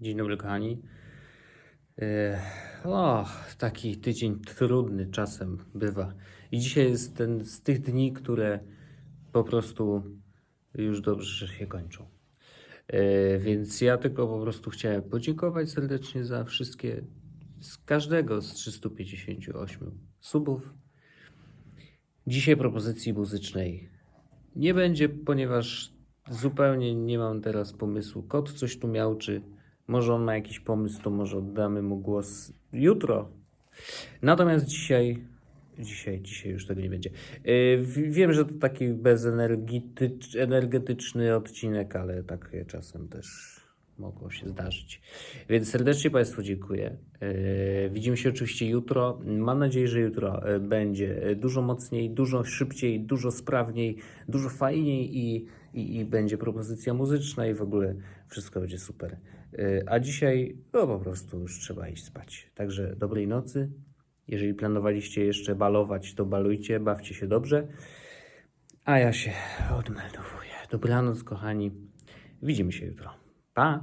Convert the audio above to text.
Dzień dobry, kochani. E, O, taki tydzień trudny czasem bywa. I dzisiaj jest ten z tych dni, które po prostu już dobrze, się kończą. E, Więc ja tylko po prostu chciałem podziękować serdecznie za wszystkie, z każdego z 358 subów. Dzisiaj propozycji muzycznej nie będzie, ponieważ zupełnie nie mam teraz pomysłu. Kot coś tu miał, czy może on ma jakiś pomysł, to może oddamy mu głos jutro. Natomiast dzisiaj, dzisiaj, dzisiaj już tego nie będzie. W- Wiem, że to taki bezenergetyczny odcinek, ale takie czasem też mogło się zdarzyć. Więc serdecznie Państwu dziękuję. Yy, Widzimy się oczywiście jutro. Mam nadzieję, że jutro yy, będzie yy, dużo mocniej, dużo szybciej, dużo sprawniej, dużo fajniej i, i, i będzie propozycja muzyczna i w ogóle wszystko będzie super. A dzisiaj no po prostu już trzeba iść spać. Także dobrej nocy. Jeżeli planowaliście jeszcze balować, to balujcie, bawcie się dobrze. A ja się odmeldowuję. Dobranoc, kochani. Widzimy się jutro. Tá?